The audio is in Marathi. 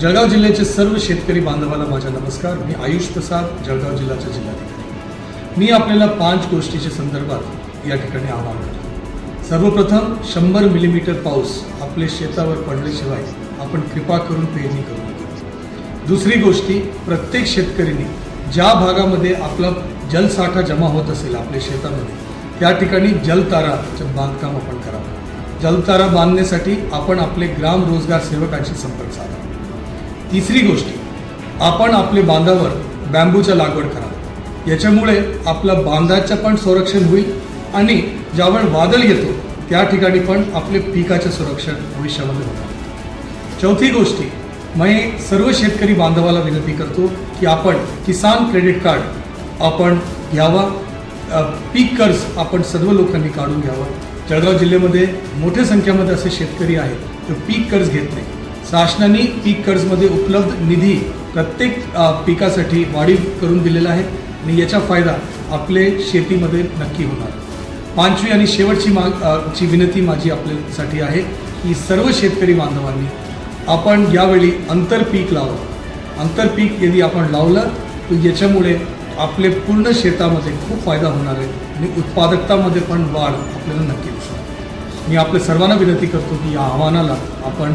जळगाव जिल्ह्याचे सर्व शेतकरी बांधवाला माझा नमस्कार. मी आयुष प्रसाद जळगाव जिल्ह्याचा जिल्हाधिकारी. मी आपल्याला पाच गोष्टीच्या संदर्भात या ठिकाणी आवाहन करतो. सर्वप्रथम शंभर मिलीमीटर पाऊस आपले शेतावर पडल्याशिवाय आपण कृपा करून पेरणी करू नका. दुसरी गोष्टी प्रत्येक शेतकऱ्यांनी ज्या भागामध्ये आपला जलसाठा जमा होत असेल आपल्या शेतामध्ये त्या ठिकाणी जलताराचं बांधकाम आपण करावं. जलतारा बांधण्यासाठी आपण आपले ग्राम रोजगार सेवकांशी संपर्क साधावा तिसरी गोष्ट आपण आपले बांधावर बॅम्बूच्या लागवड करा याच्यामुळे आपलं बांधाचं पण संरक्षण होईल आणि ज्यावेळ वादळ येतो त्या ठिकाणी पण आपले पिकाचे संरक्षण भविष्यामध्ये होतं चौथी गोष्टी मी सर्व शेतकरी बांधवाला विनंती करतो की आपण किसान क्रेडिट कार्ड आपण घ्यावा. पीक कर्ज आपण सर्व लोकांनी काढून घ्यावं. जळगाव जिल्ह्यामध्ये मोठ्या संख्येमध्ये असे शेतकरी आहेत जे पीक कर्ज घेत नाही. शासनाने पीक कर्जमध्ये उपलब्ध निधी प्रत्येक पिकासाठी वाढीव करून दिलेला आहे आणि याचा फायदा आपले शेतीमध्ये नक्की होणार. पाचवी आणि शेवटची माग ची विनंती माझी आपल्यासाठी आहे की सर्व शेतकरी बांधवांनी आपण यावेळी आंतरपीक लावलं आंतरपीक यदि आपण लावलं तर याच्यामुळे आपले पूर्ण शेतामध्ये खूप फायदा होणार आहे आणि उत्पादकतामध्ये पण वाढ आपल्याला नक्की दिसणार. मी आपल्या सर्वांना विनंती करतो की या आव्हानाला आपण